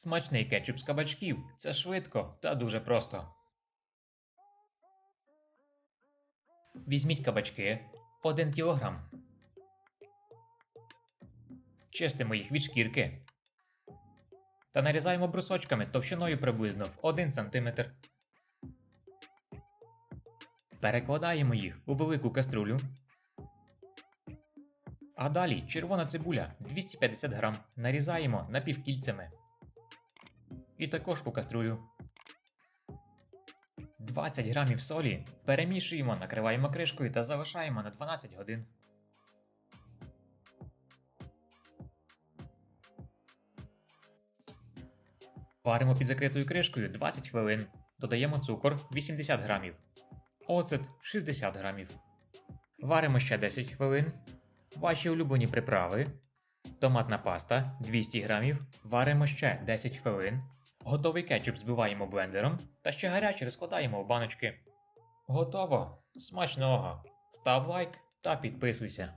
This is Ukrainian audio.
Смачний кетчуп з кабачків. Це швидко та дуже просто. Візьміть кабачки по 1 кг. Чистимо їх від шкірки. Та нарізаємо брусочками товщиною приблизно в 1 см. Перекладаємо їх у велику каструлю. А далі червона цибуля 250 грам нарізаємо напівкільцями. І також у каструлю. 20 грамів солі перемішуємо, накриваємо кришкою та залишаємо на 12 годин. Варимо під закритою кришкою 20 хвилин. Додаємо цукор 80 грамів. Оцет 60 грамів. Варимо ще 10 хвилин. Ваші улюблені приправи. Томатна паста 200 грамів. Варимо ще 10 хвилин. Готовий кетчуп збиваємо блендером та ще гарячий розкладаємо в баночки. Готово! Смачного! Став лайк та підписуйся.